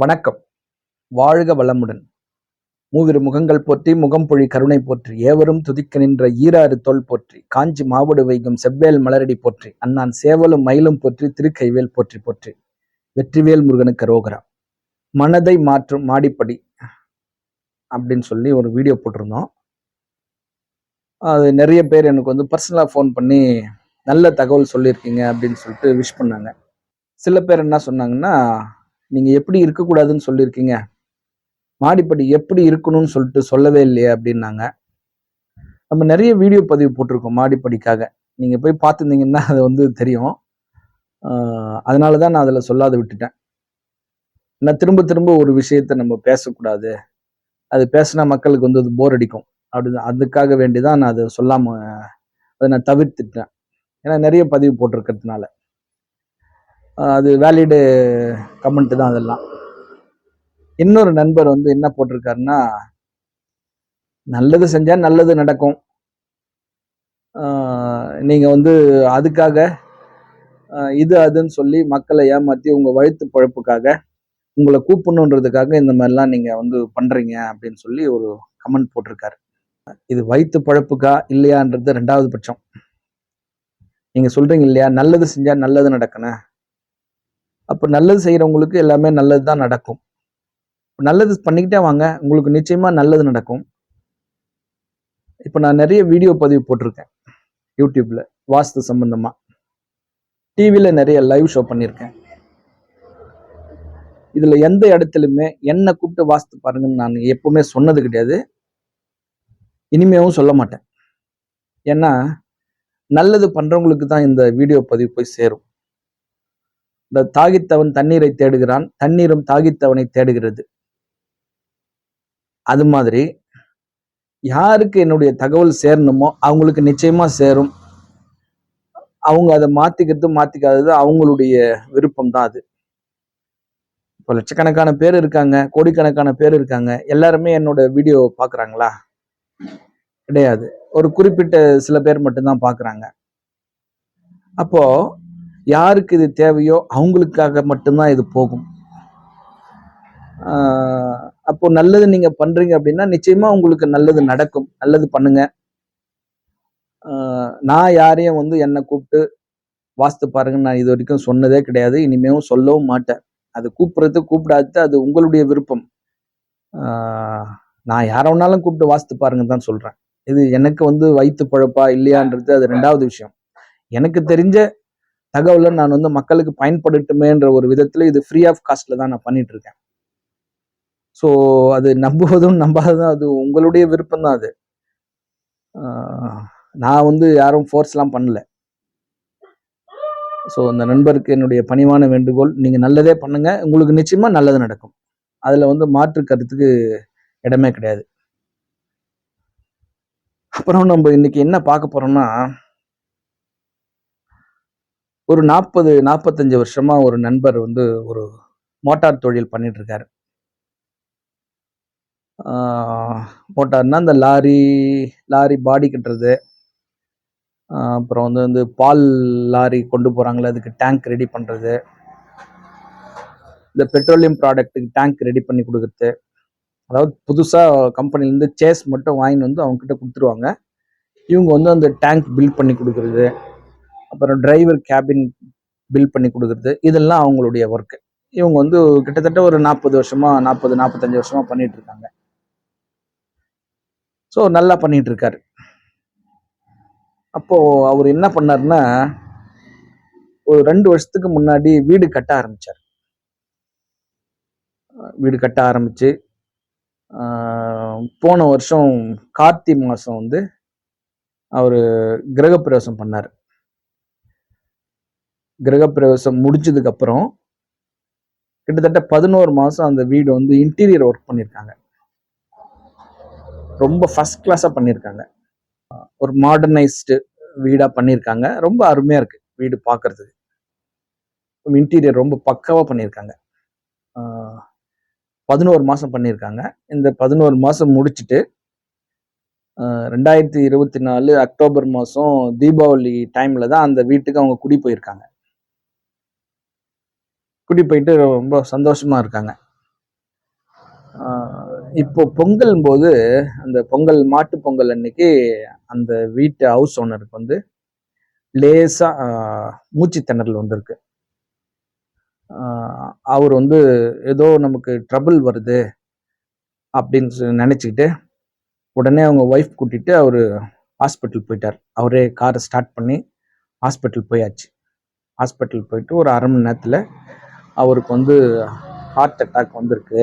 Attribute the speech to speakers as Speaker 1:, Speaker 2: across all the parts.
Speaker 1: வணக்கம். வாழ்க வளமுடன். மூவிரு முகங்கள் போற்றி முகம் பொழி கருணை போற்றி ஏவரும் துதிக்க நின்ற ஈராறு தோல் போற்றி காஞ்சி மாவடு வைகும் செவ்வேல் மலரடி போற்றி அண்ணான் சேவலும் மயிலும் போற்றி திருக்கைவேல் போற்றி போற்றி வெற்றிவேல் முருகனுக்கு ரோகரா. மனதை மாற்றும் மாடிப்படி அப்படின்னு சொல்லி ஒரு வீடியோ போட்டிருந்தோம். அது நிறைய பேர் எனக்கு வந்து பர்சனலாக ஃபோன் பண்ணி நல்ல தகவல் சொல்லியிருக்கீங்க அப்படின்னு சொல்லிட்டு விஷ் பண்ணாங்க. சில பேர் என்ன சொன்னாங்கன்னா நீங்கள் எப்படி இருக்கக்கூடாதுன்னு சொல்லியிருக்கீங்க? மாடிப்படி எப்படி இருக்கணும்னு சொல்லிட்டு சொல்லவே இல்லையே அப்படின்னாங்க. நம்ம நிறைய வீடியோ பதிவு போட்டிருக்கோம் மாடிப்படிக்காக. நீங்கள் போய் பார்த்துருந்தீங்கன்னா அது வந்து தெரியும். அதனால தான் நான் அதில் சொல்லாத விட்டுட்டேன். நான் திரும்ப திரும்ப ஒரு விஷயத்த நம்ம பேசக்கூடாது. அது பேசினா மக்களுக்கு வந்து அது போர் அடிக்கும். அப்படி அதுக்காக வேண்டி தான் நான் அதை சொல்லாமல் அதை நான் தவிர்த்துட்டேன். ஏன்னா நிறைய பதிவு போட்டிருக்கிறதுனால. அது வேலிடு கமெண்ட் தான் அதெல்லாம். இன்னொரு நண்பர் வந்து என்ன போட்டிருக்காருன்னா நல்லது செஞ்சா நல்லது நடக்கும். நீங்க வந்து அதுக்காக இது அதுன்னு சொல்லி மக்களை ஏமாத்தி உங்க வழுத்து பழப்புக்காக உங்களை கூப்பிடணுன்றதுக்காக இந்த மாதிரிலாம் நீங்க வந்து பண்றீங்க அப்படின்னு சொல்லி ஒரு கமெண்ட் போட்டிருக்காரு. இது வயிற்று பழப்புக்கா இல்லையான்றது ரெண்டாவது பட்சம். நீங்க சொல்றீங்க இல்லையா? நல்லது செஞ்சா நல்லது நடக்கணும். அப்போ நல்லது செய்கிறவங்களுக்கு எல்லாமே நல்லது தான் நடக்கும். நல்லது பண்ணிக்கிட்டே வாங்க உங்களுக்கு நிச்சயமாக நல்லது நடக்கும். இப்போ நான் நிறைய வீடியோ பதிவு போட்டிருக்கேன் யூடியூப்பில் வாஸ்து சம்பந்தமாக டிவியில் நிறைய லைவ் ஷோ பண்ணியிருக்கேன். இதில் எந்த இடத்துலையுமே என்னை கூப்பிட்டு வாஸ்து பாருங்கன்னு நான் எப்பவுமே சொன்னது கிடையாது. இனிமேவும் சொல்ல மாட்டேன். ஏன்னா நல்லது பண்ணுறவங்களுக்கு தான் இந்த வீடியோ பதிவு போய் சேரும். இந்த தாகித்தவன் தண்ணீரை தேடுகிறான் தண்ணீரும் தாகித்தவனை தேடுகிறது. அது மாதிரி யாருக்கு என்னுடைய தகவல் சேரணுமோ அவங்களுக்கு நிச்சயமா சேரும். அவங்க அதை மாத்திக்கிறது மாத்திக்காதது அவங்களுடைய விருப்பம் தான் அது. இப்போ லட்சக்கணக்கான பேர் இருக்காங்க கோடிக்கணக்கான பேர் இருக்காங்க எல்லாருமே என்னோட வீடியோ பார்க்குறாங்களா? கிடையாது. ஒரு குறிப்பிட்ட சில பேர் மட்டும்தான் பார்க்குறாங்க. அப்போ யாருக்கு இது தேவையோ அவங்களுக்காக மட்டும்தான் இது போகும். அப்போ நல்லது நீங்க பண்றீங்க அப்படின்னா நிச்சயமா உங்களுக்கு நல்லது நடக்கும். நல்லது பண்ணுங்க. நான் யாரையும் வந்து என்னை கூப்பிட்டு வாஸ்து பாருங்கன்னு நான் இது வரைக்கும் சொன்னதே கிடையாது. இனிமேவும் சொல்லவும் மாட்டேன். அது கூப்பிடுறது கூப்பிடாது அது உங்களுடைய விருப்பம். நான் யாரை வேணாலும் கூப்பிட்டு வாஸ்து பாருங்க தான் சொல்றேன். இது எனக்கு வந்து வயிற்று பழப்பா இல்லையான்றது அது ரெண்டாவது விஷயம். எனக்கு தெரிஞ்ச தகவலை நான் வந்து மக்களுக்கு பயன்படுத்துமேன்ற ஒரு விதத்துல இது ஃப்ரீ ஆஃப் காஸ்ட்ல தான் நான் பண்ணிட்டு இருக்கேன் ஸோ அது நம்புவதும் நம்பாததும் அது உங்களுடைய விருப்பம் தான் அது நான் வந்து யாரும் ஃபோர்ஸ்லாம் பண்ணல. ஸோ அந்த நண்பருக்கு என்னுடைய பணிவான வேண்டுகோள் நீங்கள் நல்லதே பண்ணுங்க. உங்களுக்கு நிச்சயமாக நல்லது நடக்கும். அதில் வந்து மாற்று கருத்துக்கு இடமே கிடையாது. அப்புறம் நம்ம இன்னைக்கு என்ன பார்க்க போறோம்னா ஒரு நாற்பது நாற்பத்தஞ்சு வருஷமாக ஒரு நண்பர் வந்து ஒரு மோட்டார் தொழில் பண்ணிட்டு இருக்காரு ஆஹ் மோட்டார்னா இந்த லாரி லாரி பாடி கட்டுறது. அப்புறம் வந்து வந்து பால் லாரி கொண்டு போகிறாங்களே அதுக்கு டேங்க் ரெடி பண்ணுறது இந்த பெட்ரோலியம் ப்ராடக்ட்டுக்கு டேங்க் ரெடி பண்ணி கொடுக்குறது. அதாவது புதுசாக கம்பெனிலேருந்து சேஸ் மட்டும் வாங்கின்னு வந்து அவங்கக்கிட்ட கொடுத்துருவாங்க. இவங்க வந்து அந்த டேங்க் பில்ட் பண்ணி கொடுக்குறது. அப்புறம் டிரைவர் கேபின் பில் பண்ணி கொடுக்குறது இதெல்லாம் அவங்களுடைய ஒர்க்கு இவங்க வந்து கிட்டத்தட்ட ஒரு நாற்பது வருஷமா நாற்பது நாற்பத்தஞ்சு வருஷமா பண்ணிட்டு இருக்காங்க. ஸோ நல்லா பண்ணிட்டு இருக்காரு. அப்போ அவர் என்ன பண்ணாருன்னா ஒரு ரெண்டு வருஷத்துக்கு முன்னாடி வீடு கட்ட ஆரம்பிச்சார். வீடு கட்ட ஆரம்பிச்சு போன வருஷம் கார்த்தி மாதம் வந்து அவர் கிரகப்பிரவேசம் பண்ணார். கிரகப்பிரவேசம் முடிச்சதுக்கு அப்புறம் கிட்டத்தட்ட பதினோரு மாதம் அந்த வீடு வந்து இன்டீரியர் ஒர்க் பண்ணியிருக்காங்க. ரொம்ப ஃபர்ஸ்ட் கிளாஸாக பண்ணியிருக்காங்க. ஒரு மாடர்னைஸ்டு வீடாக பண்ணியிருக்காங்க. ரொம்ப அருமையாக இருக்குது வீடு பார்க்குறதுக்கு இன்டீரியர் ரொம்ப பக்காவாக பண்ணியிருக்காங்க. பதினோரு மாதம் பண்ணியிருக்காங்க. இந்த பதினோரு மாதம் முடிச்சுட்டு ரெண்டாயிரத்தி இருபத்தி நாலு அக்டோபர் மாதம் தீபாவளி டைமில் தான் அந்த வீட்டுக்கு அவங்க குடி போயிருக்காங்க. குடி போயிட்டு ரொம்ப சந்தோஷமா இருக்காங்க. இப்போ பொங்கல் போது அந்த பொங்கல் மாட்டு பொங்கல் அன்னைக்கு அந்த வீட்டு ஹவுஸ் ஓனருக்கு வந்து லேசா மூச்சு திணறல் வந்திருக்கு. அவர் வந்து ஏதோ நமக்கு ட்ரபிள் வருது அப்படின்னு சொல்லி நினைச்சுக்கிட்டு உடனே அவங்க ஒய்ஃப் கூட்டிட்டு அவர் ஹாஸ்பிட்டல் போயிட்டார். அவரே காரை ஸ்டார்ட் பண்ணி ஹாஸ்பிட்டல் போயாச்சு. ஹாஸ்பிட்டல் போயிட்டு ஒரு அரை மணி நேரத்தில் அவருக்கு வந்து ஹார்ட் அட்டாக் வந்திருக்கு.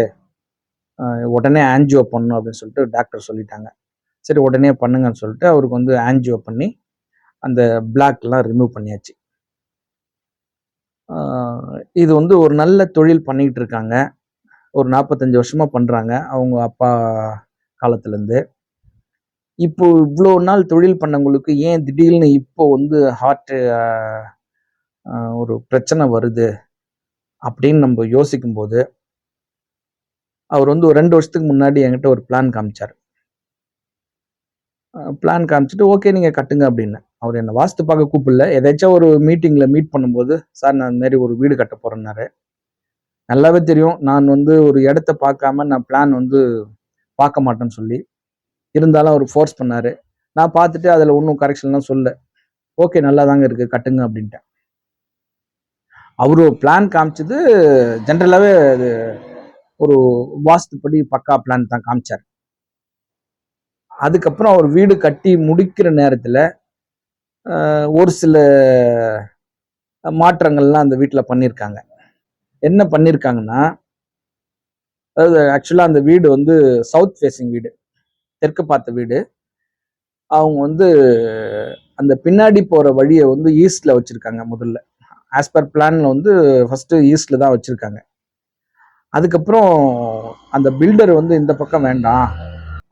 Speaker 1: உடனே ஆன்ஜியோ பண்ணணும் அப்படின்னு சொல்லிட்டு டாக்டர் சொல்லிட்டாங்க. சரி உடனே பண்ணுங்கன்னு சொல்லிட்டு அவருக்கு வந்து ஆன்ஜியோ பண்ணி அந்த பிளாக்லாம் ரிமூவ் பண்ணியாச்சு. இது வந்து ஒரு நல்ல தொழில் பண்ணிக்கிட்டு இருக்காங்க. ஒரு நாற்பத்தஞ்சு வருஷமாக பண்ணுறாங்க அவங்க அப்பா காலத்துலேருந்து. இப்போ இவ்வளோ நாள் தொழில் பண்ணவங்களுக்கு ஏன் திடீர்னு இப்போ வந்து ஹார்ட் ஒரு பிரச்சனை வருது? அப்படின்னு நம்ம யோசிக்கும் போது அவர் வந்து ஒரு ரெண்டு வருஷத்துக்கு முன்னாடி என்கிட்ட ஒரு பிளான் காமிச்சார். பிளான் காமிச்சிட்டு ஓகே நீங்கள் கட்டுங்க அப்படின்னு. அவர் என்ன வாஸ்து பார்க்க கூப்பிடல. எதாச்சும் ஒரு மீட்டிங்கில் மீட் பண்ணும்போது சார் நான் இந்த ஒரு வீடு கட்ட போகிறேன்னாரு நல்லாவே தெரியும். நான் வந்து ஒரு இடத்த பார்க்காம நான் பிளான் வந்து பார்க்க மாட்டேன்னு சொல்லி இருந்தாலும் அவர் ஃபோர்ஸ் பண்ணார். நான் பார்த்துட்டு அதில் ஒன்றும் கரெக்ஷன்லாம் சொல்ல ஓகே நல்லா தாங்க இருக்குது கட்டுங்க அப்படின்ட்டேன். அவரு பிளான் காமிச்சது ஜென்ரலாகவே அது ஒரு வாஸ்துப்படி பக்கா பிளான் தான் காமிச்சார். அதுக்கப்புறம் அவர் வீடு கட்டி முடிக்கிற நேரத்தில் ஒரு சில மாற்றங்கள்லாம் அந்த வீட்டில் பண்ணியிருக்காங்க என்ன பண்ணியிருக்காங்கன்னா அதாவது ஆக்சுவலாக அந்த வீடு வந்து சவுத் ஃபேஸிங் வீடு தெற்கு பார்த்த வீடு. அவங்க வந்து அந்த பின்னாடி போகிற வழியை வந்து ஈஸ்டில் வச்சுருக்காங்க முதல்ல. ஆஸ் பர் பிளானில் வந்து ஃபஸ்ட்டு ஈஸ்டில் தான் வச்சுருக்காங்க. அதுக்கப்புறம் அந்த பில்டர் வந்து இந்த பக்கம் வேண்டாம்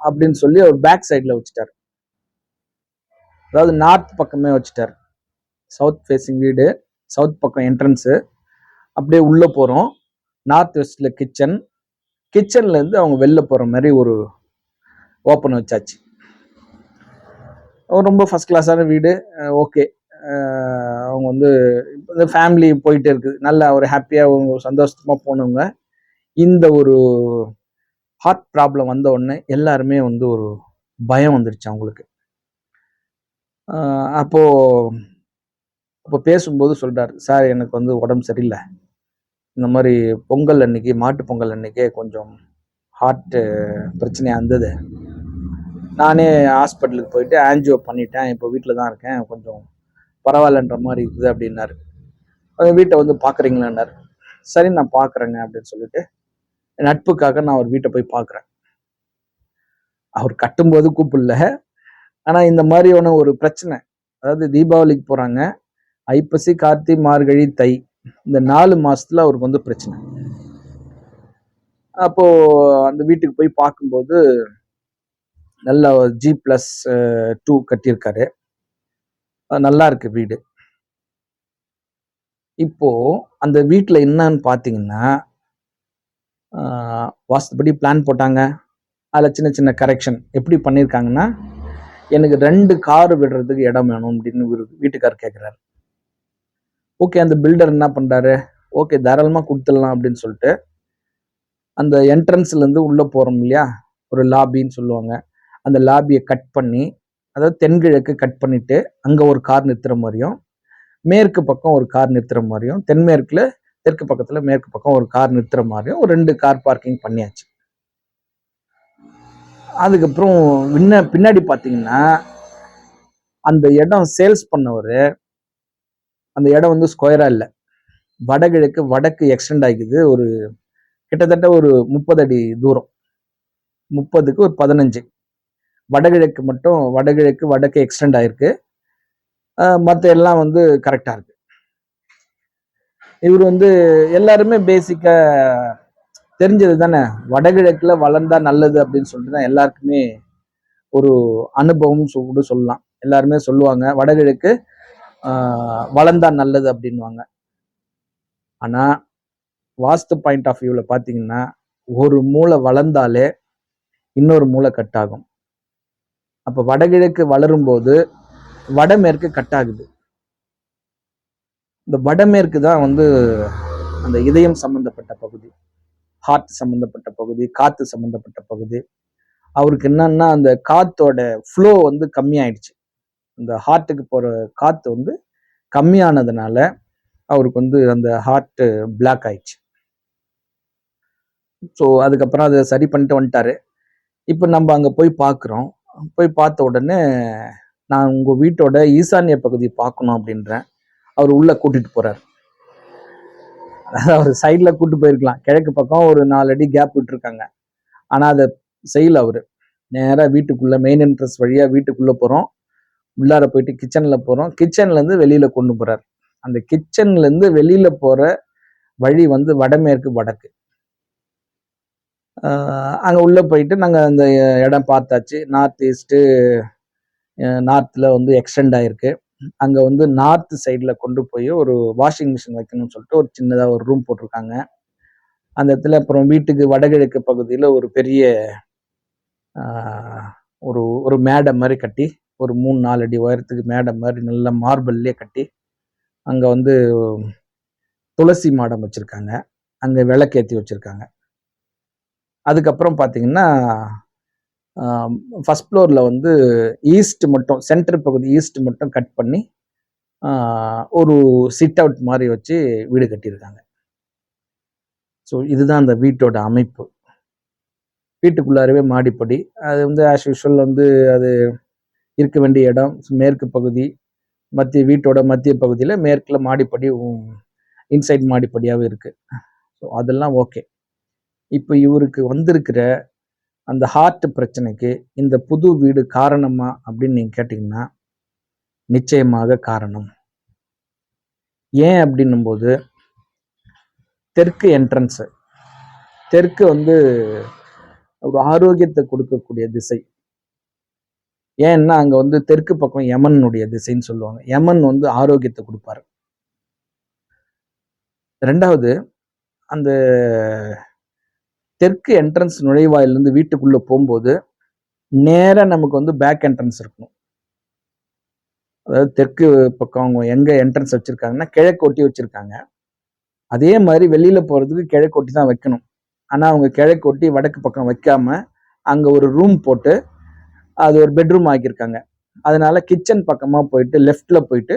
Speaker 1: அப்படின்னு சொல்லி அவர் பேக் சைடில் வச்சுட்டார். அதாவது நார்த் பக்கமே வச்சுட்டார். சவுத் ஃபேஸிங் வீடு சவுத் பக்கம் என்ட்ரன்ஸு அப்படியே உள்ளே போகிறோம் நார்த் வெஸ்டில் கிச்சன் கிச்சன்லேருந்து அவங்க வெளில போகிற மாதிரி ஒரு ஓப்பன் வச்சாச்சு. ரொம்ப ஃபஸ்ட் கிளாஸான வீடு. ஓகே அவங்க வந்து இந்த ஃபேமிலி போயிட்டு இருக்குது. நல்லா ஒரு ஹாப்பியாக ஒரு சந்தோஷமாக போனவங்க. இந்த ஒரு ஹார்ட் ப்ராப்ளம் வந்த உடனே எல்லாருமே வந்து ஒரு பயம் வந்துருச்சு அவங்களுக்கு. அப்போது அப்போ பேசும்போது சொல்கிறார் சார் எனக்கு வந்து உடம்பு சரியில்லை. இந்த மாதிரி பொங்கல் அன்னைக்கு மாட்டு பொங்கல் அன்னைக்கே கொஞ்சம் ஹார்ட்டு பிரச்சனையாக இருந்தது நானே ஹாஸ்பிட்டலுக்கு போயிட்டு ஆன்ஜியோ பண்ணிட்டேன். இப்போ வீட்டில் தான் இருக்கேன். கொஞ்சம் பரவாயில்லன்ற மாதிரி இருக்குது அப்படின்னாரு. அந்த வீட்டை வந்து பார்க்குறீங்களான்னாரு. சரி நான் பார்க்குறேங்க அப்படின்னு சொல்லிட்டு நட்புக்காக நான் அவர் வீட்டை போய் பார்க்குறேன். அவர் கட்டும்போது கூப்பிடல. ஆனால் இந்த மாதிரியான ஒரு பிரச்சனை அதாவது தீபாவளிக்கு போகிறாங்க ஐப்பசி கார்த்தி மார்கழி தை இந்த நாலு மாதத்தில் அவருக்கு வந்து பிரச்சனை. அப்போது அந்த வீட்டுக்கு போய் பார்க்கும்போது நல்ல ஜி ப்ளஸ் டூ கட்டியிருக்காரு. நல்லா இருக்கு வீடு. இப்போ அந்த வீட்டில் என்னன்னு பார்த்தீங்கன்னா வாஸ்துபடி பிளான் போட்டாங்க. அதில் சின்ன சின்ன கரெக்ஷன் எப்படி பண்ணியிருக்காங்கன்னா எனக்கு ரெண்டு கார் விடுறதுக்கு இடம் வேணும் அப்படின்னு வீட்டுக்கார் கேட்குறாரு ஓகே அந்த பில்டர் என்ன பண்ணுறாரு ஓகே தாராளமாக கொடுத்துடலாம் அப்படின்னு சொல்லிட்டு அந்த என்ட்ரன்ஸ்லேருந்து உள்ளே போகிறோம் இல்லையா? ஒரு லாபின்னு சொல்லுவாங்க. அந்த லாபியை கட் பண்ணி அதாவது தென்கிழக்கு கட் பண்ணிட்டு அங்கே ஒரு கார் நிறுத்துகிற மாதிரியும் மேற்கு பக்கம் ஒரு கார் நிறுத்துகிற மாதிரியும் தென்மேற்கில் தெற்கு பக்கத்தில் மேற்கு பக்கம் ஒரு கார் நிறுத்துகிற மாதிரியும் ஒரு ரெண்டு கார் பார்க்கிங் பண்ணியாச்சு. அதுக்கப்புறம் முன்ன பின்னாடி பார்த்தீங்கன்னா அந்த இடம் சேல்ஸ் பண்ணவர் அந்த இடம் வந்து ஸ்கொயராக இல்லை. வடகிழக்கு வடக்கு எக்ஸ்டெண்ட் ஆகிக்குது. ஒரு கிட்டத்தட்ட ஒரு முப்பது அடி தூரம். முப்பதுக்கு ஒரு பதினஞ்சு. வடகிழக்கு மட்டும் வடகிழக்கு வடக்கு எக்ஸ்டெண்ட் ஆயிருக்கு. மற்ற எல்லாம் வந்து கரெக்டாக இருக்கு. இவர் வந்து எல்லாருமே பேசிக்காக தெரிஞ்சது தானே? வடகிழக்கில் வளர்ந்தா நல்லது அப்படின்னு சொல்லிட்டு தான் எல்லாருக்குமே ஒரு அனுபவம் கூட சொல்லலாம். எல்லாருமே சொல்லுவாங்க வடகிழக்கு வளர்ந்தா நல்லது அப்படின்வாங்க ஆனால் வாஸ்து பாயிண்ட் ஆஃப் வியூவில் பார்த்தீங்கன்னா ஒரு மூளை வளர்ந்தாலே இன்னொரு மூளை கட் ஆகும் அப்போ வடகிழக்கு வளரும் போது வடமேற்கு கட் ஆகுது. இந்த வடமேற்கு தான் வந்து அந்த இதயம் சம்பந்தப்பட்ட பகுதி ஹார்ட் சம்பந்தப்பட்ட பகுதி காத்து சம்பந்தப்பட்ட பகுதி. அவருக்கு என்னன்னா அந்த காத்தோட ஃப்ளோ வந்து கம்மியாயிடுச்சு. இந்த ஹார்ட்டுக்கு போகிற காத்து வந்து கம்மியானதுனால அவருக்கு வந்து அந்த ஹார்ட்டு பிளாக் ஆயிடுச்சு. ஸோ அதுக்கப்புறம் அதை சரி பண்ணிட்டு வந்துட்டாரு. இப்போ நம்ம அங்கே போய் பார்க்குறோம் போய் பார்த்த உடனே நான் உங்கள் வீட்டோட ஈசானிய பகுதி பார்க்கணும் அப்படின்றேன். அவர் உள்ளே கூட்டிகிட்டு போகிறார் அதாவது அவர் சைடில் கூட்டு போயிருக்கலாம். கிழக்கு பக்கம் ஒரு நாலு அடி கேப் விட்டுருக்காங்க. ஆனால் அதை செய்யல அவர். நேராக வீட்டுக்குள்ளே மெயின் என்ட்ரன்ஸ் வழியாக வீட்டுக்குள்ளே போகிறோம் உள்ளார போயிட்டு கிச்சனில் போகிறோம் கிச்சன்லேருந்து வெளியில் கொண்டு போகிறார் அந்த கிச்சன்லேருந்து வெளியில் போகிற வழி வந்து வடமேற்கு வடக்கு. அங்கே உள்ளே போயிட்டு நாங்கள் அந்த இடம் பார்த்தாச்சு. நார்த் ஈஸ்ட்டு நார்த்தில் வந்து எக்ஸ்டெண்ட் ஆகிருக்கு அங்கே வந்து நார்த் சைடில் கொண்டு போய் ஒரு வாஷிங் மிஷின் வைக்கணும்னு சொல்லிட்டு ஒரு சின்னதாக ஒரு ரூம் போட்டிருக்காங்க. அந்த இடத்துல அப்புறம் வீட்டுக்கு வடகிழக்கு பகுதியில் ஒரு பெரிய ஒரு ஒரு மேடை மாதிரி கட்டி ஒரு மூணு நாலு அடி உயரத்துக்கு மேடை மாதிரி நல்ல மார்பிள்லேயே கட்டி அங்கே வந்து துளசி மாடம் வச்சுருக்காங்க. அங்கே விளக்கேற்றி வச்சுருக்காங்க. அதுக்கப்புறம் பார்த்தீங்கன்னா ஃபஸ்ட் ஃப்ளோரில் வந்து ஈஸ்ட் மட்டும் சென்டர் பகுதி ஈஸ்ட் மட்டும் கட் பண்ணி ஒரு சிட் அவுட் மாதிரி வச்சு வீடு கட்டியிருக்காங்க. ஸோ இதுதான் அந்த வீட்டோட அமைப்பு. வீட்டுக்குள்ளாரவே மாடிப்படி. அது வந்து ஆஸ் யூஷுவல் வந்து அது இருக்க வேண்டிய இடம் மேற்கு பகுதி மத்திய வீட்டோட மத்திய பகுதியில் மேற்கில் மாடிப்படி இன்சைட் மாடிப்படியாகவே இருக்குது ஸோ அதெல்லாம் ஓகே இப்போ இவருக்கு வந்திருக்கிற அந்த ஹார்ட் பிரச்சனைக்கு இந்த புது வீடு காரணமா அப்படின்னு நீங்க கேட்டிங்கன்னா நிச்சயமாக காரணம். ஏன் அப்படின்னும்போது தெற்கு என்ட்ரன்ஸு தெற்கு வந்து ஒரு ஆரோக்கியத்தை கொடுக்கக்கூடிய திசை. ஏன்னா அங்கே வந்து தெற்கு பக்கம் யமனுடைய திசைன்னு சொல்லுவாங்க. யமன் வந்து ஆரோக்கியத்தை கொடுப்பாரு. ரெண்டாவது அந்த தெற்கு என்ட்ரன்ஸ் நுழைவாயிலிருந்து வீட்டுக்குள்ளே போகும்போது நேராக நமக்கு வந்து பேக் என்ட்ரன்ஸ் இருக்கணும். அதாவது தெற்கு பக்கம் அவங்க எங்கே என்ட்ரன்ஸ் வச்சுருக்காங்கன்னா கிழக்கு ஒட்டி வச்சுருக்காங்க. அதே மாதிரி வெளியில் போகிறதுக்கு கிழக்கு ஒட்டி தான் வைக்கணும். ஆனால் அவங்க கிழக்கு ஒட்டி வடக்கு பக்கம் வைக்காம அங்கே ஒரு ரூம் போட்டு அது ஒரு பெட்ரூம் ஆக்கியிருக்காங்க. அதனால கிச்சன் பக்கமாக போயிட்டு லெஃப்டில் போயிட்டு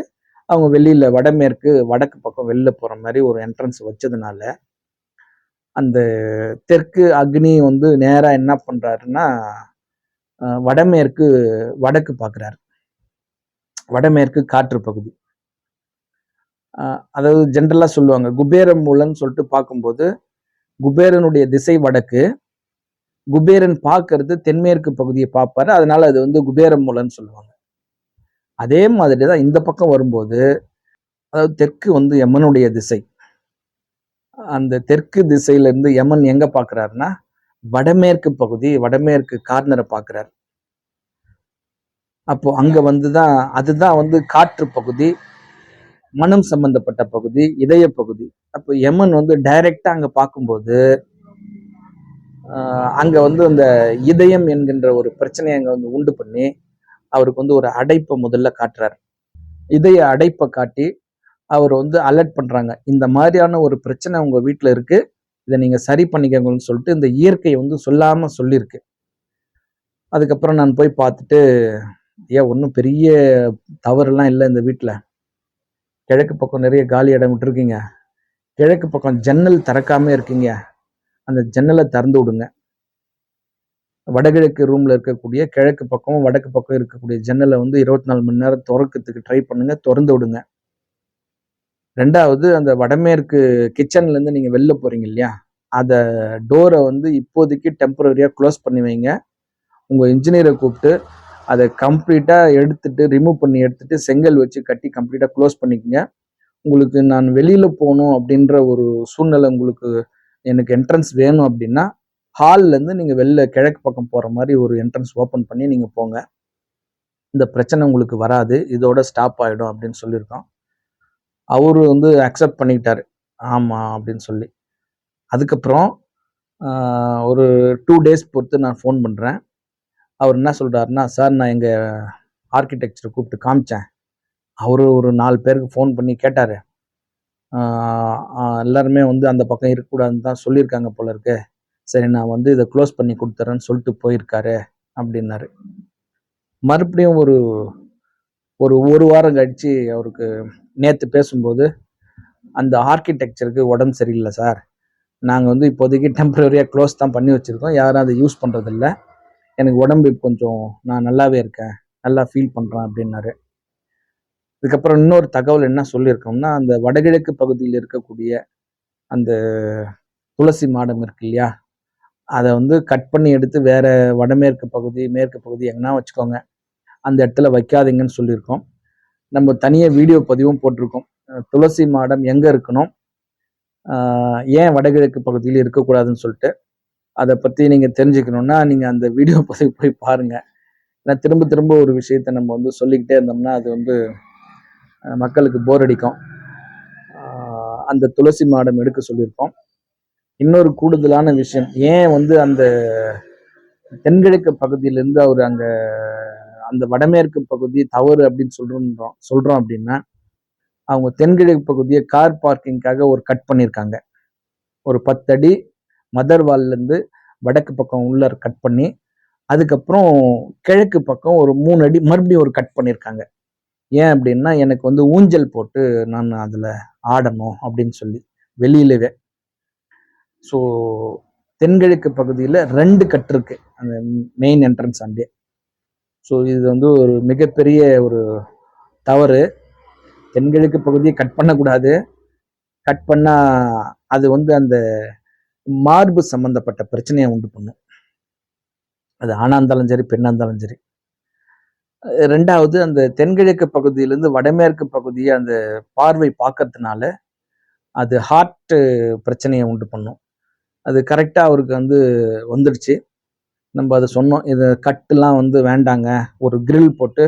Speaker 1: அவங்க வெளியில் வடமேற்கு வடக்கு பக்கம் வெளில போகிற மாதிரி ஒரு என்ட்ரன்ஸ் வச்சதுனால அந்த தெற்கு அக்னி வந்து நேராக என்ன பண்ணுறாருன்னா வடமேற்கு வடக்கு பார்க்குறாரு வடமேற்கு காற்று பகுதி. அதாவது ஜென்ரலாக சொல்லுவாங்க. குபேர மூலன்னு சொல்லிட்டு பார்க்கும்போது குபேரனுடைய திசை வடக்கு. குபேரன் பார்க்கறது தென்மேற்கு பகுதியை பார்ப்பாரு. அதனால அது வந்து குபேர மூலன்னு சொல்லுவாங்க. அதே மாதிரி தான் இந்த பக்கம் வரும்போது அதாவது தெற்கு வந்து யமனுடைய திசை. அந்த தெற்கு திசையிலேருந்து யமன் எங்கே பார்க்குறாருன்னா வடமேற்கு பகுதி வடமேற்கு கார்னரை பார்க்கறாரு அப்போ வந்து தான் அதுதான் வந்து காற்று பகுதி மனம் சம்பந்தப்பட்ட பகுதி இதய பகுதி. அப்போ யமன் வந்து டைரக்டாக அங்கே பார்க்கும்போது அங்கே வந்து அந்த இதயம் என்கின்ற ஒரு பிரச்சனையை அங்கே வந்து உண்டு பண்ணி அவருக்கு வந்து ஒரு அடைப்பை முதல்ல காட்டுறார். இதய அடைப்பை காட்டி அவர் வந்து அலர்ட் பண்ணுறாங்க இந்த மாதிரியான ஒரு பிரச்சனை உங்கள் வீட்டில் இருக்குது இதை நீங்கள் சரி பண்ணிக்கங்கன்னு சொல்லிட்டு இந்த இயற்கை வந்து சொல்லாமல் சொல்லியிருக்கு அதுக்கப்புறம் நான் போய் பார்த்துட்டு ஏன் ஒன்றும் பெரிய தவறுலாம் இல்லை இந்த வீட்டில் கிழக்கு பக்கம் நிறைய காலி இடம் விட்டுருக்கீங்க. கிழக்கு பக்கம் ஜன்னல் திறக்காம இருக்கீங்க. அந்த ஜன்னலை திறந்து விடுங்க. வடகிழக்கு ரூமில் இருக்கக்கூடிய கிழக்கு பக்கம் வடக்கு பக்கம் இருக்கக்கூடிய ஜன்னலை வந்து இருபத்தி நாலு மணி நேரம் திறக்கிறதுக்கு ட்ரை பண்ணுங்கள் திறந்து விடுங்க. ரெண்டாவது அந்த வடமேற்கு கிச்சன்லேருந்து நீங்கள் வெளில போகிறீங்க இல்லையா? அந்த டோரை வந்து இப்போதைக்கு டெம்பரரியாக க்ளோஸ் பண்ணி வைங்க. உங்கள் இன்ஜினியரை கூப்பிட்டு அதை கம்ப்ளீட்டாக எடுத்துட்டு ரிமூவ் பண்ணி எடுத்துட்டு செங்கல் வச்சு கட்டி கம்ப்ளீட்டாக க்ளோஸ் பண்ணிக்கங்க. உங்களுக்கு நான் வெளியில் போகணும் அப்படின்ற ஒரு சூழ்நிலை உங்களுக்கு எனக்கு என்ட்ரன்ஸ் வேணும் அப்படின்னா ஹால்லேருந்து நீங்கள் வெளில கிழக்கு பக்கம் போகிற மாதிரி ஒரு என்ட்ரன்ஸ் ஓப்பன் பண்ணி நீங்கள் போங்க. இந்த பிரச்சனை உங்களுக்கு வராது. இதோட ஸ்டாப் ஆகிடும் அப்படின்னு சொல்லியிருக்கோம். அவரு வந்து அக்செப்ட் பண்ணிக்கிட்டாரு. ஆமாம் அப்படின்னு சொல்லி. அதுக்கப்புறம் ஒரு டூ டேஸ் பொறுத்து நான் ஃபோன் பண்ணுறேன் அவர் என்ன சொல்கிறாருன்னா சார் நான் எங்கள் ஆர்கிடெக்சரை கூப்பிட்டு காமிச்சேன். அவர் ஒரு நாலு பேருக்கு ஃபோன் பண்ணி கேட்டார். எல்லாருமே வந்து அந்த பக்கம் இருக்கக்கூடாதுன்னு தான் சொல்லியிருக்காங்க போல இருக்கு. சரி நான் வந்து இதை க்ளோஸ் பண்ணி கொடுத்துறேன்னு சொல்லிட்டு போயிருக்காரு அப்படின்னாரு. மறுபடியும் ஒரு ஒரு ஒரு வாரம் கழித்து அவருக்கு நேற்று பேசும்போது அந்த ஆர்கிடெக்சருக்கு உடம்பு சரியில்லை சார். நாங்கள் வந்து இப்போதைக்கு டெம்பரரியாக க்ளோஸ் தான் பண்ணி வச்சுருக்கோம். யாரும் அதை யூஸ் பண்ணுறதில்ல எனக்கு உடம்பு கொஞ்சம் நான் நல்லாவே இருக்கேன். நல்லா ஃபீல் பண்ணுறேன் அப்படின்னாரு. இதுக்கப்புறம் இன்னொரு தகவல் என்ன சொல்லியிருக்கோம்னா அந்த வடகிழக்கு பகுதியில் இருக்கக்கூடிய அந்த துளசி மாடம் இருக்கு இல்லையா? அதை வந்து கட் பண்ணி எடுத்து வேற வடமேற்கு பகுதி மேற்கு பகுதி எங்கன்னா வச்சுக்கோங்க. அந்த இடத்துல வைக்காதீங்கன்னு சொல்லியிருக்கோம். நம்ம தனியாக வீடியோ பதிவும் போட்டிருக்கோம். துளசி மாடம் எங்கே இருக்கணும்? ஏன் வடகிழக்கு பகுதியில் இருக்கக்கூடாதுன்னு சொல்லிட்டு அதை பற்றி நீங்கள் தெரிஞ்சுக்கணுன்னா நீங்கள் அந்த வீடியோ பதிவு போய் பாருங்கள் ஏன்னா திரும்ப திரும்ப ஒரு விஷயத்தை நம்ம வந்து சொல்லிக்கிட்டே இருந்தோம்னா அது வந்து மக்களுக்கு போர் அடிக்கும். அந்த துளசி மாடம் எடுக்க சொல்லியிருக்கோம். இன்னொரு கூடுதலான விஷயம் ஏன் வந்து அந்த தென்கிழக்கு பகுதியிலேருந்து அவர் அங்கே அந்த வடமேற்கு பகுதி தவறு அப்படின்னு சொல்றோம் சொல்றோம் அப்படின்னா அவங்க தென்கிழக்கு பகுதியை கார் பார்க்கிங்காக ஒரு கட் பண்ணியிருக்காங்க. ஒரு பத்தடி மதர்வால்ல இருந்து வடக்கு பக்கம் உள்ள கட் பண்ணி அதுக்கப்புறம் கிழக்கு பக்கம் ஒரு மூணு அடி மறுபடியும் ஒரு கட் பண்ணியிருக்காங்க. ஏன் அப்படின்னா எனக்கு வந்து ஊஞ்சல் போட்டு நான் அதில் ஆடணும் அப்படின்னு சொல்லி வெளியிலவே. ஸோ தென்கிழக்கு பகுதியில் ரெண்டு கட் இருக்கு. அந்த மெயின் என்ட்ரன்ஸ் அண்டே ஸோ இது வந்து ஒரு மிகப்பெரிய ஒரு தவறு. தென்கிழக்கு பகுதியை கட் பண்ணக்கூடாது. கட் பண்ணால் அது வந்து அந்த மார்பு சம்பந்தப்பட்ட பிரச்சனையை உண்டு பண்ணும். அது ஆணாக இருந்தாலும் சரி பெண்ணாக இருந்தாலும் சரி. ரெண்டாவது அந்த தென்கிழக்கு பகுதியிலேருந்து வடமேற்கு பகுதியை அந்த பார்வை பார்க்கறதுனால அது ஹார்ட்டு பிரச்சனையை உண்டு பண்ணும். அது கரெக்டாக அவருக்கு வந்து வந்துடுச்சு. நம்ம அதை சொன்னோம். இது கட்டுலாம் வந்து வேண்டாங்க. ஒரு கிரில் போட்டு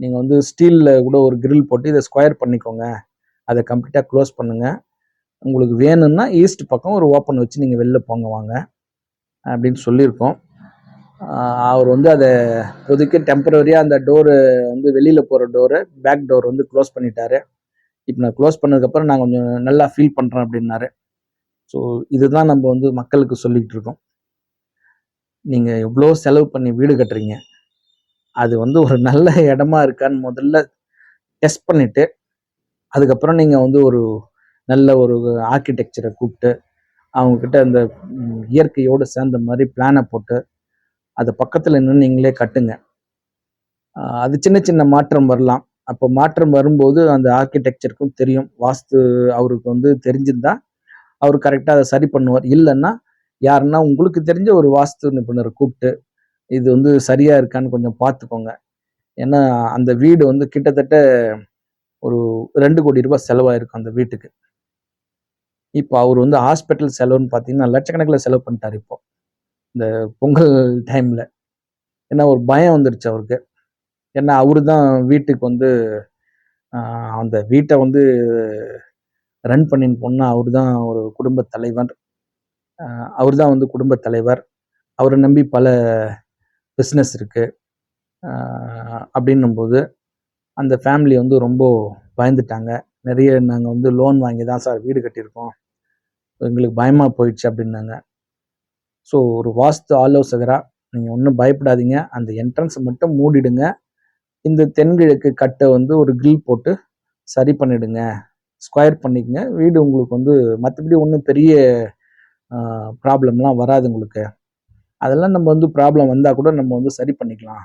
Speaker 1: நீங்கள் வந்து ஸ்டீலில் கூட ஒரு கிரில் போட்டு இதை ஸ்கொயர் பண்ணிக்கோங்க. அதை கம்ப்ளீட்டாக க்ளோஸ் பண்ணுங்கள் உங்களுக்கு வேணும்னா ஈஸ்ட் பக்கம் ஒரு ஓப்பன் வச்சு நீங்கள் வெளில போங்க வாங்க. அப்படின்னு சொல்லியிருக்கோம். அவர் வந்து அதை இப்போதைக்கு டெம்பரவரியாக அந்த டோரு வந்து வெளியில் போகிற டோரை பேக் டோர் வந்து க்ளோஸ் பண்ணிட்டாரு. இப்போ நான் க்ளோஸ் பண்ணதுக்கப்புறம் நான் கொஞ்சம் நல்லா ஃபீல் பண்ணுறேன் அப்படின்னாரு. ஸோ இதுதான் நம்ம வந்து மக்களுக்கு சொல்லிகிட்டு இருக்கோம். நீங்கள் எவ்வளோ செலவு பண்ணி வீடு கட்டுறீங்க? அது வந்து ஒரு நல்ல இடமா இருக்கான்னு முதல்ல டெஸ்ட் பண்ணிவிட்டு அதுக்கப்புறம் நீங்கள் வந்து ஒரு நல்ல ஒரு ஆர்கிடெக்சரை கூப்பிட்டு அவங்கக்கிட்ட அந்த இயற்கையோடு சேர்ந்த மாதிரி பிளானை போட்டு அது பக்கத்தில் நின்று நீங்களே கட்டுங்க. அது சின்ன சின்ன மாற்றம் வரலாம். அப்போ மாற்றம் வரும்போது அந்த ஆர்கிடெக்சருக்கும் தெரியும். வாஸ்து அவருக்கு வந்து தெரிஞ்சிருந்தா அவர் கரெக்டாக அதை சரி பண்ணுவார். இல்லைன்னா யாருன்னா உங்களுக்கு தெரிஞ்ச ஒரு வாஸ்து நிபுணரை கூப்பிட்டு இது வந்து சரியா இருக்கான்னு கொஞ்சம் பார்த்துக்கோங்க. ஏன்னா அந்த வீடு வந்து கிட்டத்தட்ட ஒரு ரெண்டு கோடி ரூபாய் செலவாயிருக்கும் அந்த வீட்டுக்கு. இப்போ அவர் வந்து ஹாஸ்பிட்டல் செலவுன்னு பார்த்தீங்கன்னா லட்சக்கணக்கில் செலவு பண்ணிட்டார் இப்போ. இந்த பொங்கல் டைமில். ஏன்னா ஒரு பயம் வந்துடுச்சு அவருக்கு. ஏன்னா அவரு தான் வீட்டுக்கு வந்து அந்த வீட்டை வந்து ரன் பண்ணின்னு போனால் அவர் தான் ஒரு குடும்ப தலைவர் அவர் தான் வந்து குடும்பத் தலைவர். அவரை நம்பி பல பிஸ்னஸ் இருக்குது அப்படின்னும்போது அந்த ஃபேமிலி வந்து ரொம்ப பயந்துட்டாங்க. நிறைய நாங்கள் வந்து லோன் வாங்கி தான் சார் வீடு கட்டியிருக்கோம். எங்களுக்கு பயமாக போயிடுச்சு அப்படின்னாங்க. ஸோ ஒரு வாஸ்து ஆலோசகராக நீங்கள் ஒன்றும் பயப்படாதீங்க. அந்த என்ட்ரன்ஸை மட்டும் மூடிடுங்க. இந்த தென்கிழக்கு கட்டை வந்து ஒரு grill போட்டு சரி பண்ணிடுங்க. ஸ்கொயர் பண்ணிக்கங்க. வீடு உங்களுக்கு வந்து மற்றபடி ஒன்றும் பெரிய ப்ராப்ளம்லாம் வராது உங்களுக்கு. அதெல்லாம் நம்ம வந்து ப்ராப்ளம் வந்தால் கூட நம்ம வந்து சரி பண்ணிக்கலாம்.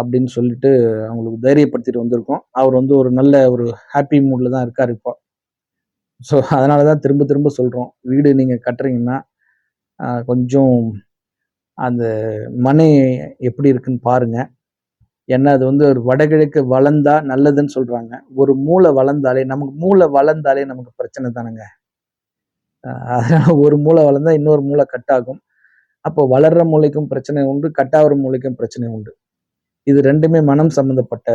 Speaker 1: அப்படின்னு சொல்லிட்டு அவங்களுக்கு தைரியப்படுத்திட்டு வந்திருக்கோம். அவர் வந்து ஒரு நல்ல ஒரு ஹாப்பி மூடில் தான் இருக்கார் இப்போ. ஸோ அதனால தான் திரும்ப திரும்ப சொல்கிறோம் வீடு நீங்கள் கட்டுறீங்கன்னா கொஞ்சம் அந்த மனை எப்படி இருக்குன்னு பாருங்கள் ஏன்னா அது வந்து ஒரு வடகிழக்கு வளர்ந்தா நல்லதுன்னு சொல்கிறாங்க ஒரு மூளை வளர்ந்தாலே நமக்கு மூளை வளர்ந்தாலே நமக்கு பிரச்சனை தானேங்க. அதனால் ஒரு மூளை வளர்ந்தா இன்னொரு மூளை கட் ஆகும். அப்போ வளர்ற மூளைக்கும் பிரச்சனை உண்டு கட்டாகிற மூளைக்கும் பிரச்சனை உண்டு. இது ரெண்டுமே மனம் சம்மந்தப்பட்ட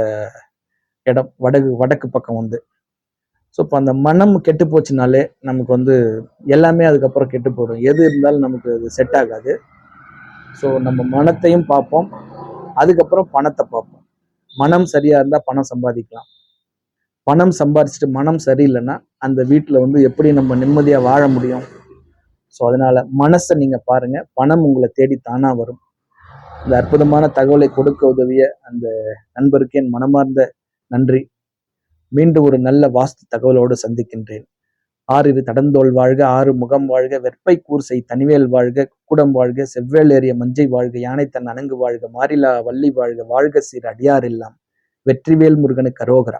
Speaker 1: இடம் வடகு வடக்கு பக்கம் வந்து ஸோ இப்போ அந்த மனம் கெட்டு போச்சுனாலே நமக்கு வந்து எல்லாமே அதுக்கப்புறம் கெட்டு போயிடும். எது இருந்தாலும் நமக்கு அது செட் ஆகாது. ஸோ நம்ம மனத்தையும் பார்ப்போம். அதுக்கப்புறம் பணத்தை பார்ப்போம். மனம் சரியாக இருந்தால் பணம் சம்பாதிக்கலாம். பணம் சம்பாதிச்சுட்டு மனம் சரியில்லைன்னா அந்த வீட்டில் வந்து எப்படி நம்ம நிம்மதியாக வாழ முடியும்? ஸோ அதனால மனசை நீங்கள் பாருங்கள் பணம் உங்களை தேடி தானாக வரும். இந்த அற்புதமான தகவலை கொடுக்க உதவிய அந்த நண்பருக்கு என் மனமார்ந்த நன்றி. மீண்டும் ஒரு நல்ல வாஸ்து தகவலோடு சந்திக்கின்றேன். ஆறிரு தடந்தோல் வாழ்க ஆறு முகம் வாழ்க வெப்பை கூர்சை தனிவேல் வாழ்க குடம் வாழ்க செவ்வேல் ஏறிய மஞ்சை வாழ்க யானை தன் அணங்கு வாழ்க மாரிலா வள்ளி வாழ்க வாழ்க சீர் அடியார் எல்லாம் வெற்றிவேல் முருகனுக்கு அரோகரா.